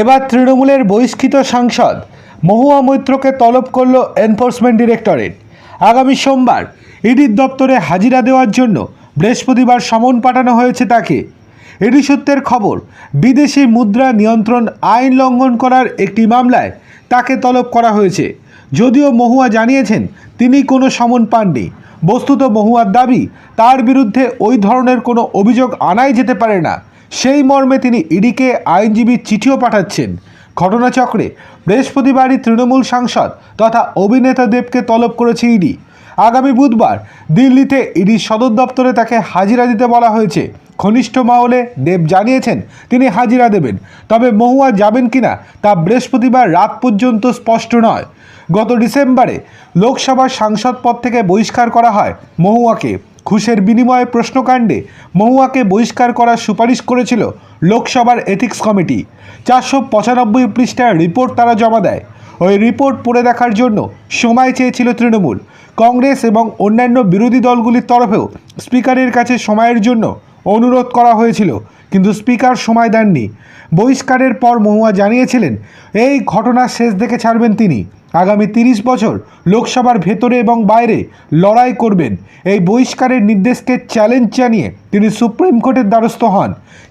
এবার তৃণমূলের বহিষ্কৃত সাংসদ মহুয়া মৈত্রকে তলব করল এনফোর্সমেন্ট ডিরেক্টরেট। আগামী সোমবার ইডির দপ্তরে হাজিরা দেওয়ার জন্য বৃহস্পতিবার সমন পাঠানো হয়েছে তাকে। ইডি সূত্রের খবর, বিদেশি মুদ্রা নিয়ন্ত্রণ আইন লঙ্ঘন করার একটি মামলায় তাকে তলব করা হয়েছে। যদিও মহুয়া জানিয়েছেন, তিনি কোনো সমন পাননি। বস্তুত মহুয়ার দাবি, তার বিরুদ্ধে ওই ধরনের কোনো অভিযোগ আনাই যেতে পারে না। সেই মর্মে তিনি ইডিকে আইনজীবীর চিঠিও পাঠাচ্ছেন। ঘটনাচক্রে বৃহস্পতিবারই তৃণমূল সাংসদ তথা অভিনেতা দেবকে তলব করেছে ইডি। আগামী বুধবার দিল্লিতে ইডি সদর দপ্তরে তাকে হাজিরা দিতে বলা হয়েছে। ঘনিষ্ঠ মাহলে দেব জানিয়েছেন, তিনি হাজিরা দেবেন, তবে মহুয়া যাবেন কিনা তা বৃহস্পতিবার রাত পর্যন্ত স্পষ্ট নয়। গত ডিসেম্বরে লোকসভার সাংসদ পদ থেকে বহিষ্কার করা হয় মহুয়াকে। ঘুষের বিনিময়ে প্রশ্নকাণ্ডে মহুয়াকে বহিষ্কার করার সুপারিশ করেছিল লোকসভার এথিক্স কমিটি। চারশো পঁচানব্বই পৃষ্ঠার রিপোর্ট তারা জমা দেয়। ওই রিপোর্ট পড়ে দেখার জন্য সময় চেয়েছিল তৃণমূল, কংগ্রেস এবং অন্যান্য বিরোধী দলগুলির তরফেও স্পিকারের কাছে সময়ের জন্য অনুরোধ করা হয়েছিল, কিন্তু স্পিকার সময় দেননি। বহিষ্কারের পর মহুয়া জানিয়েছিলেন, এই ঘটনার শেষ দেখে ছাড়বেন তিনি। আগামী তিরিশ বছর লোকসভার ভেতরে এবং বাইরে লড়াই করবেন। এই বহিষ্কারের নির্দেশকে চ্যালেঞ্জ জানিয়ে তিনি সুপ্রিম কোর্টের দ্বারস্থ হন।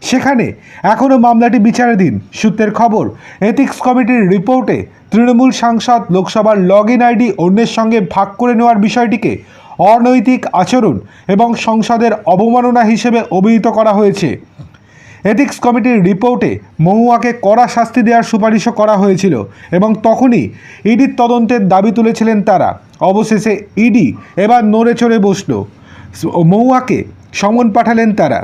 সেখানে এখনও মামলাটি বিচারাধীন। সূত্রের খবর, এথিক্স কমিটির রিপোর্টে তৃণমূল সাংসদ লোকসভার লগ ইন আইডি অন্যের সঙ্গে ভাগ করে নেওয়ার বিষয়টিকে অনৈতিক আচরণ এবং সংসদের অবমাননা হিসেবে অভিহিত করা হয়েছে। এথিক্স কমিটির রিপোর্টে মহুয়াকে কড়া শাস্তি দেওয়ার সুপারিশও করা হয়েছিল এবং তখনই ইডির তদন্তের দাবি তুলেছিলেন তারা। অবশেষে ইডি এবার নড়ে চড়ে বসল। মহুয়াকে সমন পাঠালেন তারা।